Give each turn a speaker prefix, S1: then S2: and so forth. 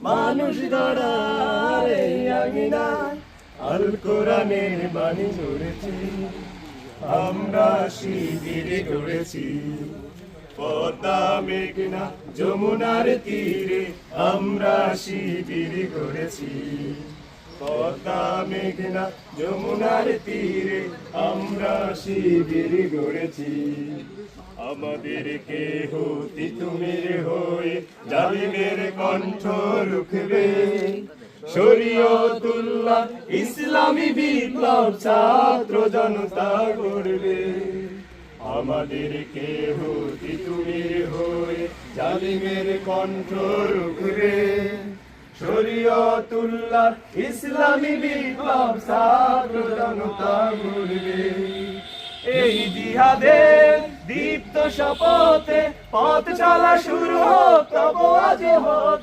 S1: মানুষ এই আঙিনায়, আল কোরআনের বাণী ধরেছি আমরা শিবির গড়েছি পদ্মা মেঘনা যমুনার তীরে আমরা শিবির গড়েছি পদ্মা মেঘনা যমুনার তীরে আমরা শিবির গড়েছি আমাদের কেহ তিতুমির হয়ে জালিমের কণ্ঠ রুখবে। শরীয়তুল্লাহ ইসলামী বিপ্লব ছাত্র জনতা করবে। আমাদের কেহ তিতুমির হয়ে জালিমের কণ্ঠ রুখবে। শরীয়তুল্লাহ ইসলামী বিপ্লব ছাত্র জনতা করবে। জিহাদের দীপ্ত শপথে পথ চলা শুরু হোক তব আজ হতে